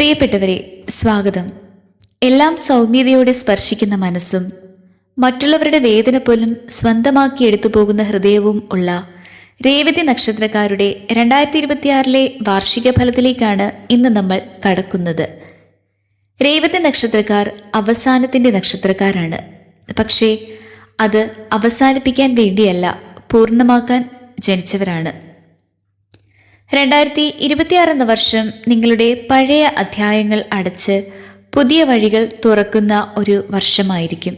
പ്രിയപ്പെട്ടവരെ സ്വാഗതം. എല്ലാം സൗമ്യതയോടെ സ്പർശിക്കുന്ന മനസ്സും മറ്റുള്ളവരുടെ വേദന പോലും സ്വന്തമാക്കി എടുത്തു പോകുന്ന ഹൃദയവും ഉള്ള രേവതി നക്ഷത്രക്കാരുടെ രണ്ടായിരത്തി ഇരുപത്തിയാറിലെ വാർഷിക ഫലത്തിലേക്കാണ് ഇന്ന് നമ്മൾ കടക്കുന്നത്. രേവതി നക്ഷത്രക്കാർ അവസാനത്തിന്റെ നക്ഷത്രക്കാരാണ്. പക്ഷേ അത് അവസാനിപ്പിക്കാൻ വേണ്ടിയല്ല പൂർണമാക്കാൻ ജനിച്ചവരാണ്. രണ്ടായിരത്തി ഇരുപത്തിയാറ് എന്ന വർഷം നിങ്ങളുടെ പഴയ അധ്യായങ്ങൾ അടച്ച് പുതിയ വഴികൾ തുറക്കുന്ന ഒരു വർഷമായിരിക്കും.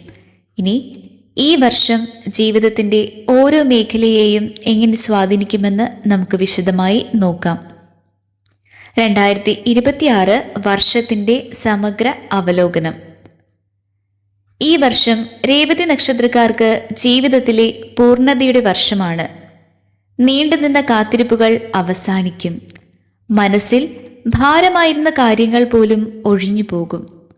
ഇനി ഈ വർഷം ജീവിതത്തിന്റെ ഓരോ മേഖലയെയും എങ്ങനെ സ്വാധീനിക്കുമെന്ന് നമുക്ക് വിശദമായി നോക്കാം. രണ്ടായിരത്തി ഇരുപത്തിയാറ് വർഷത്തിന്റെ സമഗ്ര അവലോകനം. ഈ വർഷം രേവതി നക്ഷത്രക്കാർക്ക് ജീവിതത്തിലെ പൂർണതയുടെ വർഷമാണ്. നീണ്ടുനിന്ന കാത്തിരിപ്പുകൾ അവസാനിക്കും. മനസ്സിൽ ഭാരമായിരുന്ന കാര്യങ്ങൾ പോലും ഒഴിഞ്ഞു പോകും.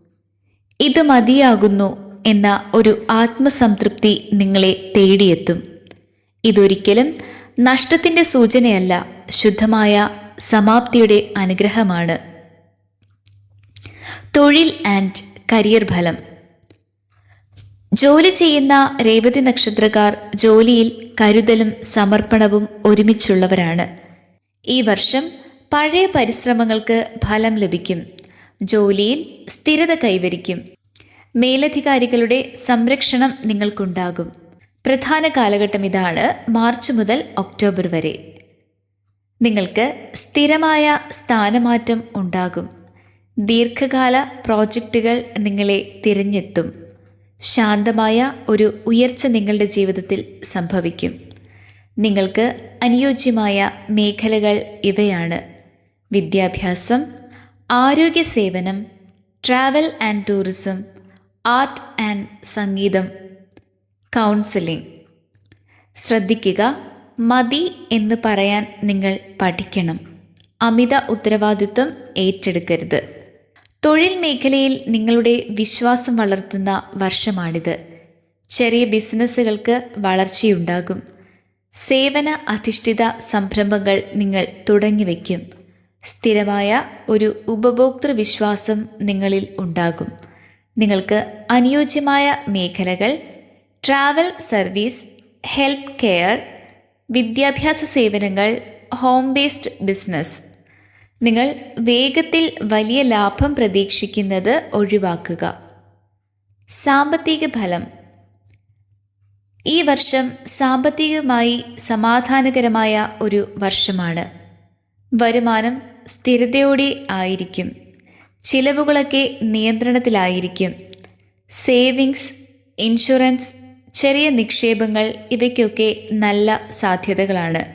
ഇത് മതിയാകുന്നു എന്ന ഒരു ആത്മസംതൃപ്തി നിങ്ങളെ തേടിയെത്തും. ഇതൊരിക്കലും നഷ്ടത്തിന്റെ സൂചനയല്ല ശുദ്ധമായ സമാപ്തിയുടെ അനുഗ്രഹമാണ്. തൊഴിൽ ആൻഡ് കരിയർ ഫലം. ജോലി ചെയ്യുന്ന രേവതി നക്ഷത്രക്കാർ ജോലിയിൽ കരുതലും സമർപ്പണവും ഒരുമിച്ചുള്ളവരാണ്. ഈ വർഷം പഴയ പരിശ്രമങ്ങൾക്ക് ഫലം ലഭിക്കും. ജോലിയിൽ സ്ഥിരത കൈവരിക്കും. മേലധികാരികളുടെ സംരക്ഷണം നിങ്ങൾക്കുണ്ടാകും. പ്രധാന കാലഘട്ടം ഇതാണ് മാർച്ച് മുതൽ ഒക്ടോബർ വരെ. നിങ്ങൾക്ക് സ്ഥിരമായ സ്ഥാനമാറ്റം ഉണ്ടാകും. ദീർഘകാല പ്രോജക്റ്റുകൾ നിങ്ങളെ തിരഞ്ഞെത്തും. ശാന്തമായ ഒരു ഉയർച്ച നിങ്ങളുടെ ജീവിതത്തിൽ സംഭവിക്കും. നിങ്ങൾക്ക് അനുയോജ്യമായ മേഖലകൾ ഇവയാണ്. വിദ്യാഭ്യാസം ആരോഗ്യ സേവനം travel and tourism art and സംഗീതം കൗൺസിലിംഗ്. ശ്രദ്ധിക്കുക മതി എന്ന് പറയാൻ നിങ്ങൾ പഠിക്കണം. അമിത ഉത്തരവാദിത്വം ഏറ്റെടുക്കരുത്. തൊഴിൽ മേഖലയിൽ നിങ്ങളുടെ വിശ്വാസം വളർത്തുന്ന വർഷമാണിത്. ചെറിയ ബിസിനസ്സുകൾക്ക് വളർച്ചയുണ്ടാകും. സേവന അധിഷ്ഠിത സംരംഭങ്ങൾ നിങ്ങൾ തുടങ്ങിവെക്കും. സ്ഥിരമായ ഒരു ഉപഭോക്തൃ വിശ്വാസം നിങ്ങളിൽ ഉണ്ടാകും. നിങ്ങൾക്ക് അനുയോജ്യമായ മേഖലകൾ ട്രാവൽ സർവീസ് ഹെൽത്ത് കെയർ വിദ്യാഭ്യാസ സേവനങ്ങൾ ഹോം ബേസ്ഡ് ബിസിനസ് നിങ്ങൾ വേഗത്തിൽ വലിയ ലാഭം പ്രതീക്ഷിക്കുന്നത് ഒഴിവാക്കുക. സാമ്പത്തിക ഫലം. ഈ വർഷം സാമ്പത്തികമായി സമാധാനകരമായ ഒരു വർഷമാണ്. വരുമാനം സ്ഥിരതയോടെ ആയിരിക്കും. ചിലവുകളൊക്കെ നിയന്ത്രണത്തിലായിരിക്കും. സേവിങ്സ് ഇൻഷുറൻസ് ചെറിയ നിക്ഷേപങ്ങൾ ഇവയ്ക്കൊക്കെ നല്ല സാധ്യതകളാണ്.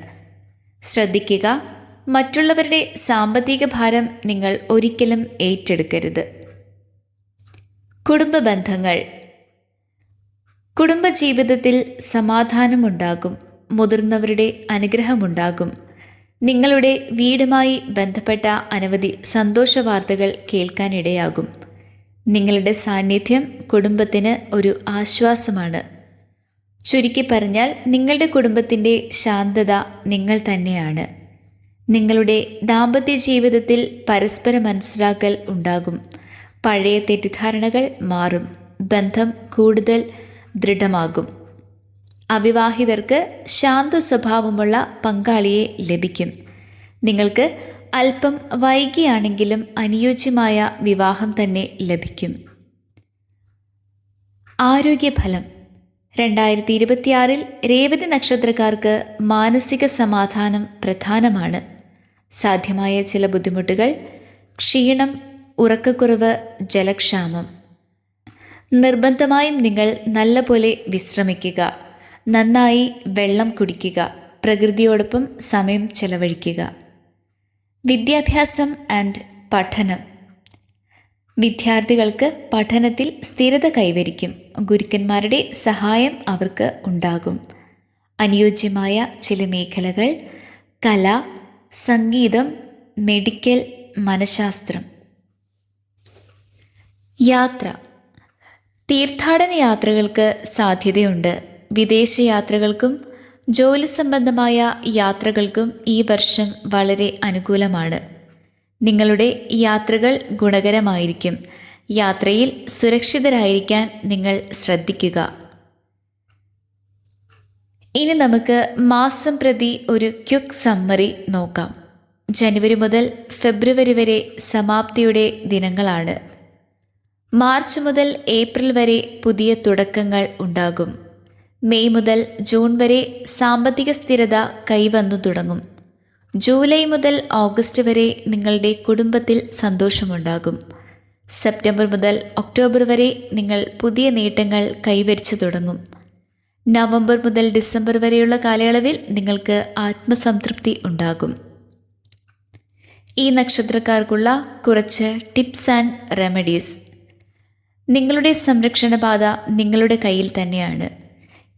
ശ്രദ്ധിക്കുക മറ്റുള്ളവരുടെ സാമ്പത്തിക ഭാരം നിങ്ങൾ ഒരിക്കലും ഏറ്റെടുക്കരുത്. കുടുംബ ബന്ധങ്ങൾ. കുടുംബജീവിതത്തിൽ സമാധാനമുണ്ടാകും മുതിർന്നവരുടെ അനുഗ്രഹമുണ്ടാകും. നിങ്ങളുടെ വീടുമായി ബന്ധപ്പെട്ട അനവധി സന്തോഷ വാർത്തകൾ കേൾക്കാനിടയാകും. നിങ്ങളുടെ സാന്നിധ്യം കുടുംബത്തിന് ഒരു ആശ്വാസമാണ്. ചുരുക്കി പറഞ്ഞാൽ നിങ്ങളുടെ കുടുംബത്തിന്റെ ശാന്തത നിങ്ങൾ തന്നെയാണ്. നിങ്ങളുടെ ദാമ്പത്യ ജീവിതത്തിൽ പരസ്പര മനസ്സിലാക്കൽ ഉണ്ടാകും. പഴയ തെറ്റിദ്ധാരണകൾ മാറും. ബന്ധം കൂടുതൽ ദൃഢമാകും. അവിവാഹിതർക്ക് ശാന്ത സ്വഭാവമുള്ള പങ്കാളിയെ ലഭിക്കും. നിങ്ങൾക്ക് അല്പം വൈകിയാണെങ്കിലും അനുയോജ്യമായ വിവാഹം തന്നെ ലഭിക്കും. ആരോഗ്യഫലം. രണ്ടായിരത്തി ഇരുപത്തിയാറിൽ രേവതി നക്ഷത്രക്കാർക്ക് മാനസിക സമാധാനം പ്രധാനമാണ്. സാധ്യമായ ചില ബുദ്ധിമുട്ടുകൾ. ക്ഷീണം ഉറക്കക്കുറവ് ജലക്ഷാമം. നിർബന്ധമായും നിങ്ങൾ നല്ലപോലെ വിശ്രമിക്കുക. നന്നായി വെള്ളം കുടിക്കുക. പ്രകൃതിയോടൊപ്പം സമയം ചെലവഴിക്കുക. വിദ്യാഭ്യാസം ആൻഡ് പഠനം. വിദ്യാർത്ഥികൾക്ക് പഠനത്തിൽ സ്ഥിരത കൈവരിക്കും. ഗുരുക്കന്മാരുടെ സഹായം അവർക്ക് ഉണ്ടാകും. അനുയോജ്യമായ ചില മേഖലകൾ. കല സംഗീതം മെഡിക്കൽ മനഃശാസ്ത്രം. യാത്ര. തീർത്ഥാടന യാത്രകൾക്ക് സാധ്യതയുണ്ട്. വിദേശ യാത്രകൾക്കും ജോലി സംബന്ധമായ യാത്രകൾക്കും ഈ വർഷം വളരെ അനുകൂലമാണ്. നിങ്ങളുടെ യാത്രകൾ ഗുണകരമായിരിക്കും. യാത്രയിൽ സുരക്ഷിതരായിരിക്കാൻ നിങ്ങൾ ശ്രദ്ധിക്കുക. ഇനി നമുക്ക് മാസം പ്രതി ഒരു ക്വിക്ക് സമ്മറി നോക്കാം. ജനുവരി മുതൽ ഫെബ്രുവരി വരെ സമാപ്തിയുടെ ദിനങ്ങളാണ്. മാർച്ച് മുതൽ ഏപ്രിൽ വരെ പുതിയ തുടക്കങ്ങൾ ഉണ്ടാകും. മെയ് മുതൽ ജൂൺ വരെ സാമ്പത്തിക സ്ഥിരത കൈവന്നു തുടങ്ങും. ജൂലൈ മുതൽ ഓഗസ്റ്റ് വരെ നിങ്ങളുടെ കുടുംബത്തിൽ സന്തോഷമുണ്ടാകും. സെപ്റ്റംബർ മുതൽ ഒക്ടോബർ വരെ നിങ്ങൾ പുതിയ നേട്ടങ്ങൾ കൈവരിച്ചു തുടങ്ങും. നവംബർ മുതൽ ഡിസംബർ വരെയുള്ള കാലയളവിൽ നിങ്ങൾക്ക് ആത്മസംതൃപ്തി ഉണ്ടാകും. ഈ നക്ഷത്രക്കാർക്കുള്ള കുറച്ച് ടിപ്സ് ആൻഡ് റെമഡീസ്. നിങ്ങളുടെ സംരക്ഷണപാത നിങ്ങളുടെ കയ്യിൽ തന്നെയാണ്.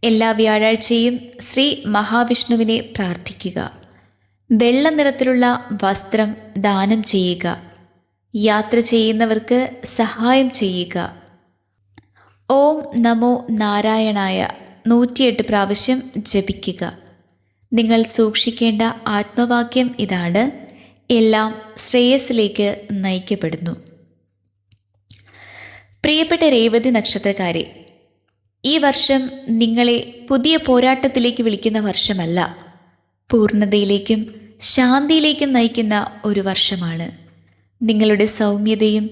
എല്ലാ വ്യാഴാഴ്ചയും ശ്രീ മഹാവിഷ്ണുവിനെ പ്രാർത്ഥിക്കുക. വെള്ള നിറത്തിലുള്ള വസ്ത്രം ദാനം ചെയ്യുക. യാത്ര ചെയ്യുന്നവർക്ക് സഹായം ചെയ്യുക. ഓം നമോ നാരായണായ നൂറ്റിയെട്ട് പ്രാവശ്യം ജപിക്കുക. നിങ്ങൾ സൂക്ഷിക്കേണ്ട ആത്മവാക്യം ഇതാണ്. എല്ലാം ശ്രേയസ്സിലേക്ക് നയിക്കപ്പെടുന്നു. പ്രിയപ്പെട്ട രേവതി നക്ഷത്രക്കാരെ ഈ വർഷം നിങ്ങളെ പുതിയ പോരാട്ടത്തിലേക്ക് വിളിക്കുന്ന വർഷമല്ല. പൂർണതയിലേക്കും ശാന്തിയിലേക്കും നയിക്കുന്ന ഒരു വർഷമാണ്. നിങ്ങളുടെ സൗമ്യതയും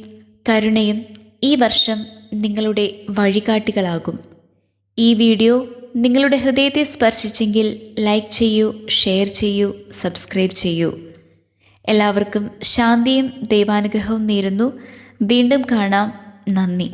കരുണയും ഈ വർഷം നിങ്ങളുടെ വഴികാട്ടികളാകും. ഈ വീഡിയോ നിങ്ങളുടെ ഹൃദയത്തെ സ്പർശിച്ചെങ്കിൽ ലൈക്ക് ചെയ്യൂ ഷെയർ ചെയ്യൂ സബ്സ്ക്രൈബ് ചെയ്യൂ. എല്ലാവർക്കും ശാന്തിയും ദൈവാനുഗ്രഹവും നേരുന്നു. വീണ്ടും കാണാം. നന്ദി.